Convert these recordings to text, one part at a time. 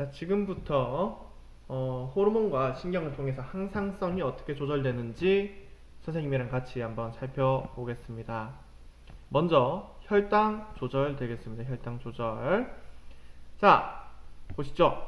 자, 지금부터 어, 호르몬과 신경을 통해서 항상성이 어떻게 조절되는지 선생님이랑 같이 한번 살펴보겠습니다. 먼저 혈당 조절 되겠습니다. 혈당 조절. 자, 보시죠.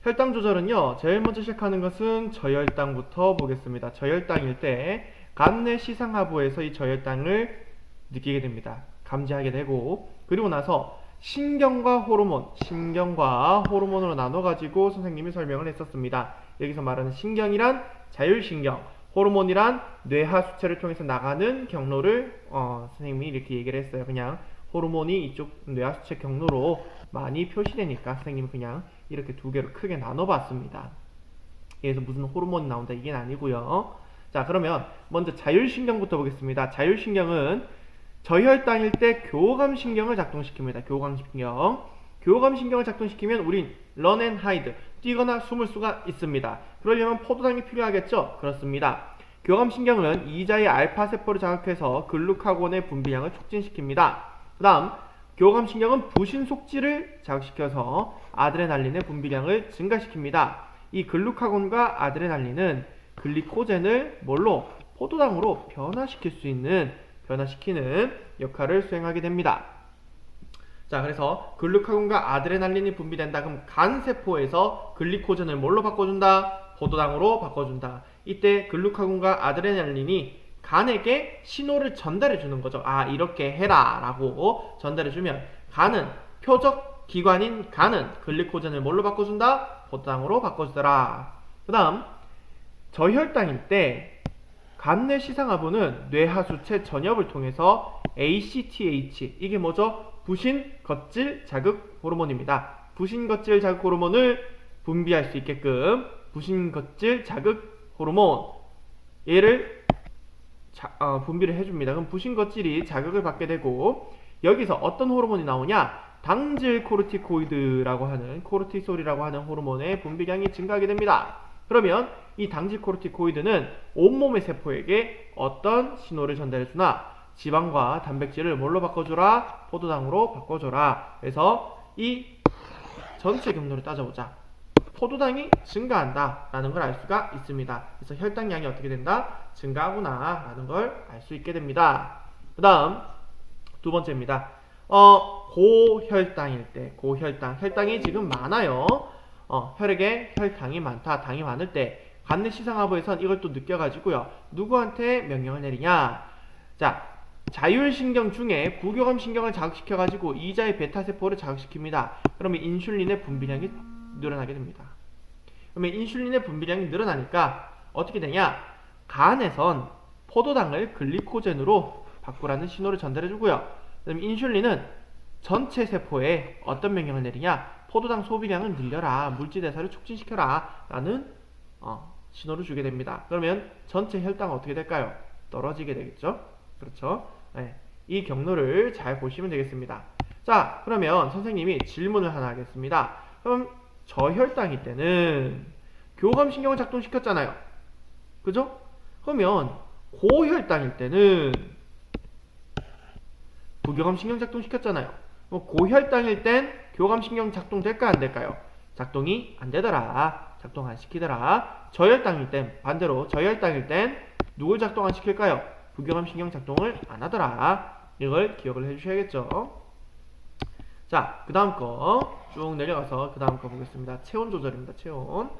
혈당 조절은요, 제일 먼저 시작하는 것은 저혈당부터 보겠습니다. 저혈당일 때 간내 시상하부에서 이 저혈당을 느끼게 됩니다. 감지하게 되고, 그리고 나서 신경과 호르몬, 신경과 호르몬으로 나눠가지고 선생님이 설명을 했었습니다. 여기서 말하는 신경이란 자율신경, 호르몬이란 뇌하 수체를 통해서 나가는 경로를 어, 선생님이 이렇게 얘기를 했어요. 그냥 호르몬이 이쪽 뇌하 수체 경로로 많이 표시되니까 선생님이 그냥 이렇게 두 개로 크게 나눠봤습니다. 그래서 무슨 호르몬이 나온다 이게 아니고요. 자 그러면 먼저 자율신경부터 보겠습니다. 자율신경은 저혈당일 때 교감 신경을 작동시킵니다. 교감 신경. 교감 신경을 작동시키면 우린 run and hide, 뛰거나 숨을 수가 있습니다. 그러려면 포도당이 필요하겠죠? 그렇습니다. 교감 신경은 이자의 알파 세포를 자극해서 글루카곤의 분비량을 촉진시킵니다. 그 다음, 교감 신경은 부신속질을 자극시켜서 아드레날린의 분비량을 증가시킵니다. 이 글루카곤과 아드레날린은 글리코젠을 뭘로? 포도당으로 변화시킬 수 있는 변화시키는 역할을 수행하게 됩니다. 자, 그래서 글루카곤과 아드레날린이 분비된다. 그럼 간 세포에서 글리코젠을 뭘로 바꿔준다? 포도당으로 바꿔준다. 이때 글루카곤과 아드레날린이 간에게 신호를 전달해 주는 거죠. 아, 이렇게 해라 라고 전달해 주면 간은 표적 기관인 간은 글리코젠을 뭘로 바꿔준다? 포도당으로 바꿔주더라. 그 다음 저혈당일 때 간내 시상하부는 뇌하수체 전엽을 통해서 ACTH 이게 뭐죠? 부신 겉질 자극 호르몬입니다. 부신 겉질 자극 호르몬을 분비할 수 있게끔 부신 겉질 자극 호르몬 얘를 자- 어, 분비를 해줍니다. 그럼 부신 겉질이 자극을 받게 되고 여기서 어떤 호르몬이 나오냐? 당질 코르티코이드라고 하는 코르티솔이라고 하는 호르몬의 분비량이 증가하게 됩니다. 그러면 이 당질 코르티코이드는 온몸의 세포에게 어떤 신호를 전달해 주나? 지방과 단백질을 뭘로 바꿔주라? 포도당으로 바꿔줘라. 그래서 이 전체 경로를 따져보자. 포도당이 증가한다 라는 걸 알 수가 있습니다. 그래서 혈당량이 어떻게 된다? 증가하구나 라는 걸 알 수 있게 됩니다. 그 다음 두 번째입니다. 어, 고혈당일 때, 고혈당. 혈당이 지금 많아요. 어, 혈액에 혈당이 많다, 당이 많을 때, 간내 시상하부에선 이걸 또 느껴가지고요. 누구한테 명령을 내리냐? 자, 자율신경 중에 부교감 신경을 자극시켜가지고 이자의 베타세포를 자극시킵니다. 그러면 인슐린의 분비량이 늘어나게 됩니다. 그러면 인슐린의 분비량이 늘어나니까 어떻게 되냐? 간에선 포도당을 글리코젠으로 바꾸라는 신호를 전달해주고요. 그다음 인슐린은 전체 세포에 어떤 명령을 내리냐? 포도당 소비량을 늘려라, 물질 대사를 촉진시켜라 라는 어, 신호를 주게 됩니다. 그러면 전체 혈당은 어떻게 될까요? 떨어지게 되겠죠? 그렇죠? 네, 이 경로를 잘 보시면 되겠습니다. 자, 그러면 선생님이 질문을 하나 하겠습니다. 그럼 저혈당일 때는 교감신경을 작동시켰잖아요. 그죠? 그러면 고혈당일 때는 부교감신경 작동시켰잖아요. 고혈당일 땐 교감신경 작동될까 안 될까요? 작동이 안 되더라. 작동 안 시키더라. 저혈당일 땐 반대로 저혈당일 땐 누굴 작동 안 시킬까요? 부교감신경 작동을 안 하더라. 이걸 기억을 해주셔야겠죠. 자, 그 다음 거 쭉 내려가서 그 다음 거 보겠습니다. 체온 조절입니다. 체온.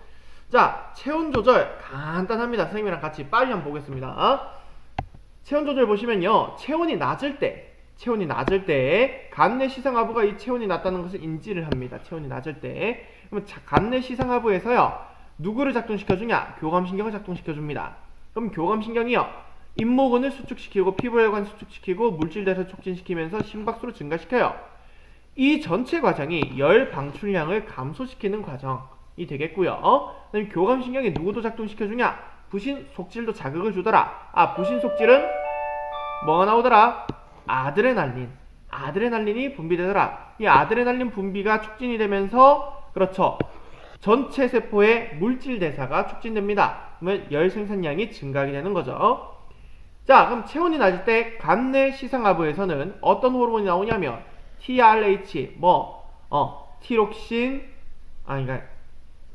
자, 체온 조절 간단합니다. 선생님이랑 같이 빨리 한번 보겠습니다. 체온 조절 보시면요. 체온이 낮을 때, 체온이 낮을 때 간내 시상하부가 이 체온이 낮다는 것을 인지를 합니다. 체온이 낮을 때. 그러면 자, 간내 시상하부에서요. 누구를 작동시켜 주냐? 교감신경을 작동시켜 줍니다. 그럼 교감신경이요. 잇모근을 수축시키고 피부혈관 수축시키고 물질 대사 촉진시키면서 심박수를 증가시켜요. 이 전체 과정이 열 방출량을 감소시키는 과정이 되겠고요. 그다음에 교감신경이 누구도 작동시켜 주냐? 부신 속질도 자극을 주더라. 아 부신 속질은 뭐가 나오더라? 아드레날린. 아드레날린이 분비되더라. 이 아드레날린 분비가 촉진이 되면서 그렇죠. 전체 세포의 물질 대사가 촉진됩니다. 그러면 열 생산량이 증가하게 되는 거죠. 자, 그럼 체온이 낮을 때 간내 시상하부에서는 어떤 호르몬이 나오냐면 TRH, 뭐, 어, 티록신, 아, 그러니까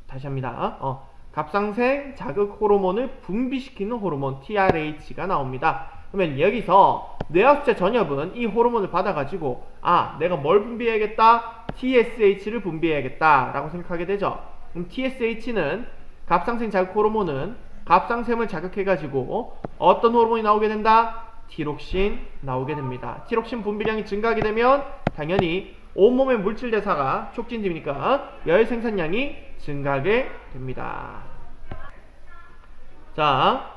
다시 합니다. 어, 갑상생 자극 호르몬을 분비시키는 호르몬 TRH가 나옵니다. 그러면 여기서 뇌하수체 전엽은 이 호르몬을 받아가지고 아 내가 뭘 분비해야겠다 TSH를 분비해야겠다 라고 생각하게 되죠. 그럼 TSH는 갑상생 자극 호르몬은 갑상샘을 자극해가지고 어떤 호르몬이 나오게 된다? 티록신 나오게 됩니다. 티록신 분비량이 증가하게 되면 당연히 온몸의 물질 대사가 촉진되니까 열 생산량이 증가하게 됩니다. 자,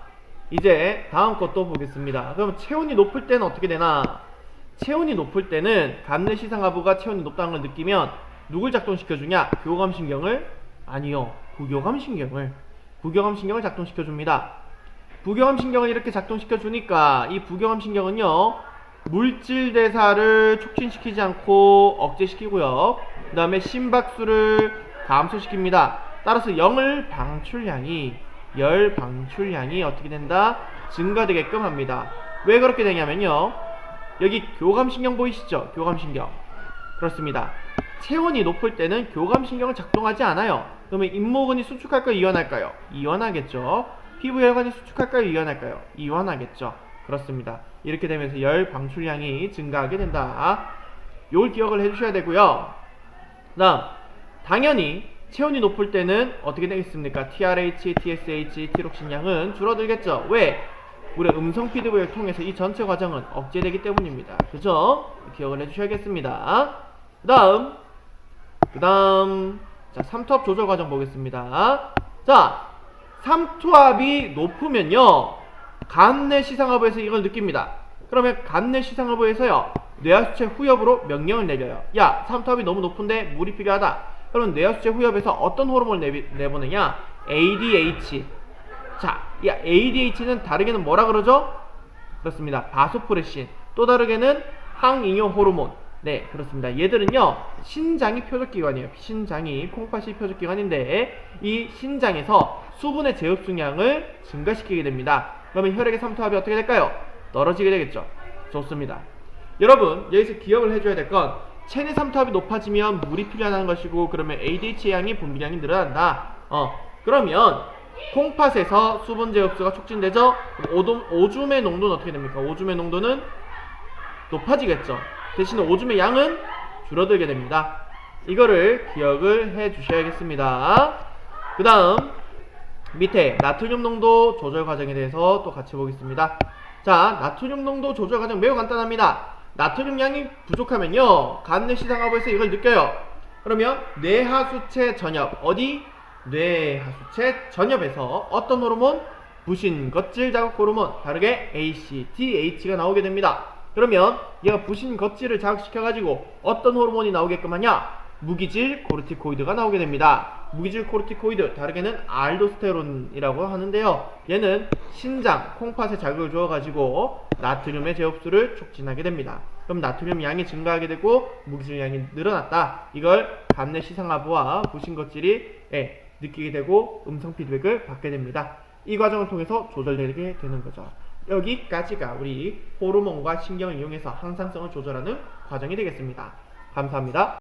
이제 다음 것도 보겠습니다. 그럼 체온이 높을 때는 어떻게 되나? 체온이 높을 때는 간내 시상하부가 체온이 높다는 걸 느끼면 누굴 작동시켜주냐? 교감신경을? 아니요. 부교감신경을. 부교감신경을 작동시켜줍니다. 부교감신경을 이렇게 작동시켜주니까 이 부교감신경은요, 물질 대사를 촉진시키지 않고 억제시키고요. 그 다음에 심박수를 감소시킵니다. 따라서 영을 방출량이 열 방출량이 어떻게 된다? 증가되게끔 합니다. 왜 그렇게 되냐면요. 여기 교감신경 보이시죠? 교감신경. 그렇습니다. 체온이 높을 때는 교감신경을 작동하지 않아요. 그러면 잇모근이 수축할까요? 이완할까요? 이완하겠죠. 피부 혈관이 수축할까요? 이완할까요? 이완하겠죠. 그렇습니다. 이렇게 되면서 열 방출량이 증가하게 된다. 요걸 기억을 해주셔야 되고요. 다음 당연히 체온이 높을 때는 어떻게 되겠습니까? TRH, TSH, 티록신량은 줄어들겠죠. 왜? 우리 음성 피드백을 통해서 이 전체 과정은 억제되기 때문입니다. 그죠? 기억을 해주셔야겠습니다. 그 다음, 그 다음, 자, 삼투압 조절 과정 보겠습니다. 자, 삼투압이 높으면요, 간내 시상하부에서 이걸 느낍니다. 그러면 간내 시상하부에서요, 뇌하수체 후엽으로 명령을 내려요. 야, 삼투압이 너무 높은데 물이 필요하다. 그러면 뇌하수체 후엽에서 어떤 호르몬을 내비, 내보내냐? ADH. 자, 이 ADH는 다르게는 뭐라 그러죠? 그렇습니다. 바소프레신. 또 다르게는 항잉요 호르몬. 네, 그렇습니다. 얘들은요, 신장이 표적기관이에요. 신장이 콩팥이 표적기관인데, 이 신장에서 수분의 재흡수량을 증가시키게 됩니다. 그러면 혈액의 삼투압이 어떻게 될까요? 떨어지게 되겠죠. 좋습니다. 여러분, 여기서 기억을 해줘야 될 건, 체내 삼투압이 높아지면 물이 필요하다는 것이고, 그러면 ADH 양이 분비량이 늘어난다. 어, 그러면, 콩팥에서 수분 재흡수가 촉진되죠? 오돔, 오줌의 농도는 어떻게 됩니까? 오줌의 농도는 높아지겠죠. 대신 오줌의 양은 줄어들게 됩니다. 이거를 기억을 해 주셔야겠습니다. 그 다음, 밑에 나트륨 농도 조절 과정에 대해서 또 같이 보겠습니다. 자, 나트륨 농도 조절 과정 매우 간단합니다. 나트륨 양이 부족하면요, 간내 시상하부에서 이걸 느껴요. 그러면 뇌하수체 전엽, 어디? 뇌하수체 전엽에서 어떤 호르몬? 부신 겉질 자극 호르몬, 다르게 ACTH가 나오게 됩니다. 그러면 얘가 부신 겉질을 자극시켜가지고 어떤 호르몬이 나오게끔 하냐? 무기질 코르티코이드가 나오게 됩니다. 무기질 코르티코이드, 다르게는 알도스테론이라고 하는데요. 얘는 신장, 콩팥에 자극을 주어가지고 나트륨의 재흡수를 촉진하게 됩니다. 그럼 나트륨 양이 증가하게 되고 무기질 양이 늘어났다. 이걸 간내 시상하부와 부신 겉질이 예, 느끼게 되고 음성 피드백을 받게 됩니다. 이 과정을 통해서 조절되게 되는 거죠. 여기까지가 우리 호르몬과 신경을 이용해서 항상성을 조절하는 과정이 되겠습니다. 감사합니다.